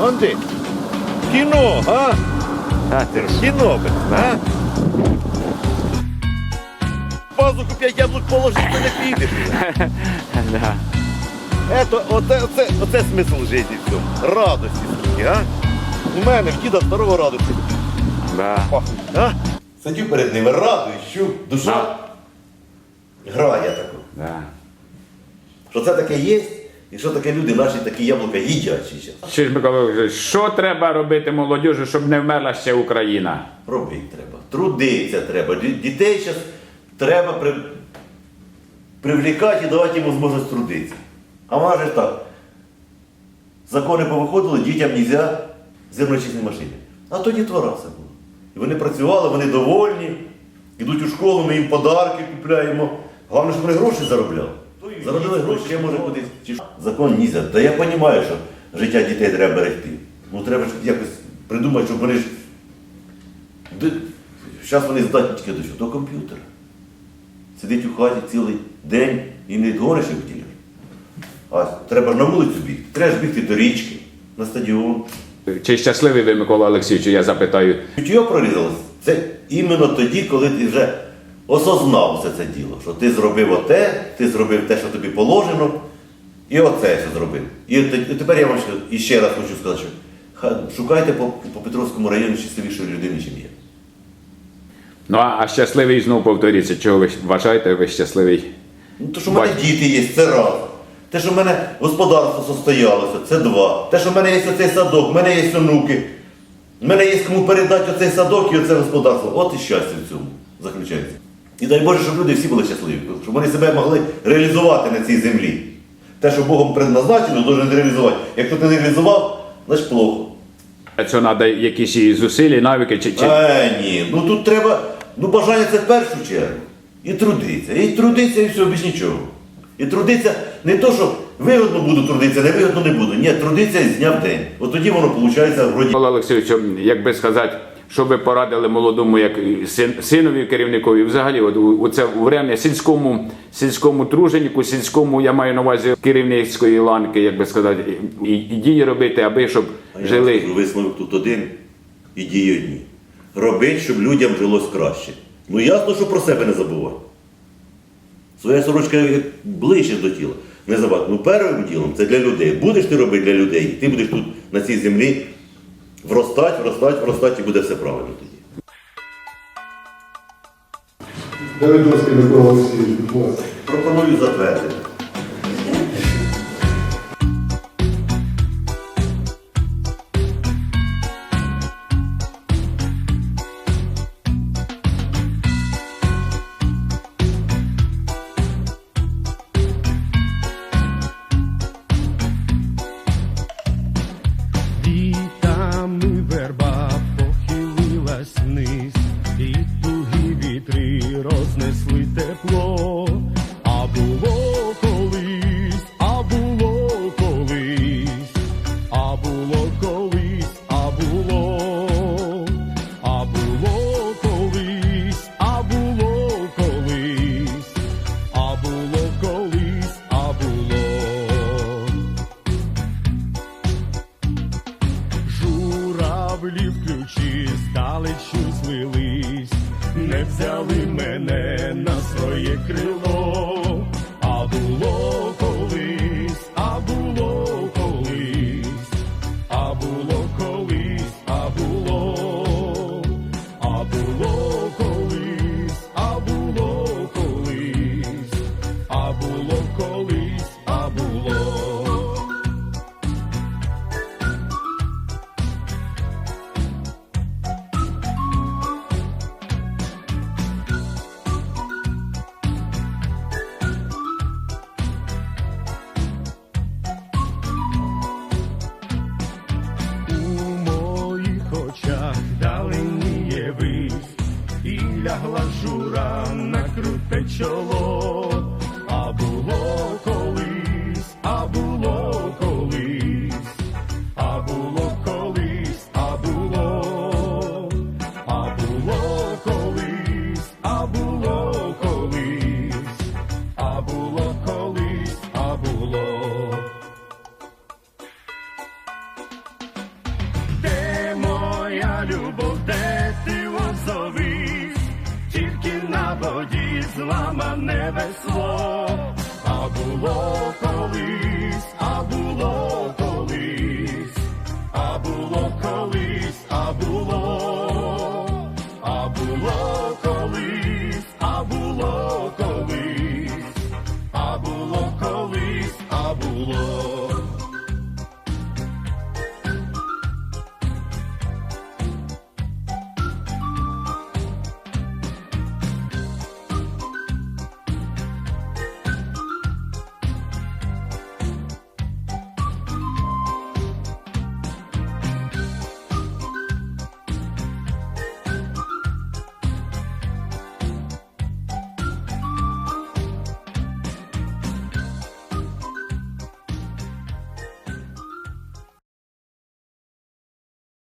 Анди, кіно, а? А, ти ж. Кіно, а? Пазуху п'ять яблук положити не підеш. Да. Ето, оце, оце, оце смисл життя в цьому. Радості, скільки, а? У мене в діда старого радості. Да. А? Сидю перед ними, радуюсь, що душа грає таку. Да. Що це таке є, і що таке люди наші такі яблука їдять. Чи ж Микола що треба робити молодіжі, щоб не вмерла ще Україна? Робити треба. Трудитися треба. Дітей зараз треба при... привлікати і давати їм можливість трудитися. А ж так. Закони повиходили, дітям не можна зерночисні машини. А тоді твора все було. І вони працювали, вони довольні, йдуть у школу, ми їм подарки купляємо. Головне, щоб вони гроші заробляли. Заробили гроші, я може кудись. Закон можна. Та я розумію, що життя дітей треба берегти. Ну треба ж якось придумати, щоб вони ж Зараз вони здатні тільки до чого? До комп'ютера. Сидить у хаті цілий день і не гониш їх вділяш. А треба ж на вулицю бігти. Треба ж бігти до річки, на стадіон. Чи щасливий ви, Микола Олексійович, я запитаю? Чутьо прорізалось. Це іменно тоді, коли ти вже осознав все це діло, що ти зробив оте, ти зробив те, що тобі положено, і оце все зробив. І тепер я вам ще, раз хочу сказати, що шукайте по, по Петровському районі щасливішої людини, ніж я. Ну а, щасливий знов повторюється. Чого ви вважаєте, ви щасливий? Ну, то, що в мене діти є, це раз. Те, що в мене господарство состоялося, це два. Те, що в мене є оцей садок, в мене є онуки. В мене є кому передати оцей садок і оце господарство. От і щастя в цьому заключається. І дай Боже, щоб люди всі були щасливі, щоб вони себе могли реалізувати на цій землі. Те, що Богом предназначено, должен реалізувати. Як ти не реалізував, значить плохо. Це треба якісь і зусилля, навики чи, чи... Е, ні, ну тут треба, ну бажання це в першу чергу. І трудиться. І трудиться, і все, без нічого. І трудиться не то, що вигодно буду трудитися, не вигодно не буду. Ні, трудиться з дня в день. От тоді воно виходить вроді. Олексійович, як би сказати, що ви порадили молодому як син, синові керівникові, взагалі, от у, це время сільському, сільському труженику, сільському, я маю на увазі керівницької ланки, як би сказати, і, і дії робити, аби щоб А жили. скажу, висновок тут один і дії одні. Робить, щоб людям жилось краще. Ну ясно, що про себе не забувати. Своя сорочка ближче до тіла. Не забувати. Ну першим ділом це для людей. Будеш ти робити для людей, і ти будеш тут на цій землі вростати, вростать, вростать і буде все правильно тоді. Давидовський Микола Олексійович, будь ласка. Пропоную затвердити. Рознесли тепло. А було колись, а було колись, а було колись, а було, а було колись, а було колись, а було колись, а було. Журавлі в ключі здалечу звелись, не взяли мене на своє крило, а було shalom. тоді зламане весло, а було колись, а було колись, а було колись, а було, а було колись, а було колись, а було колись, а було.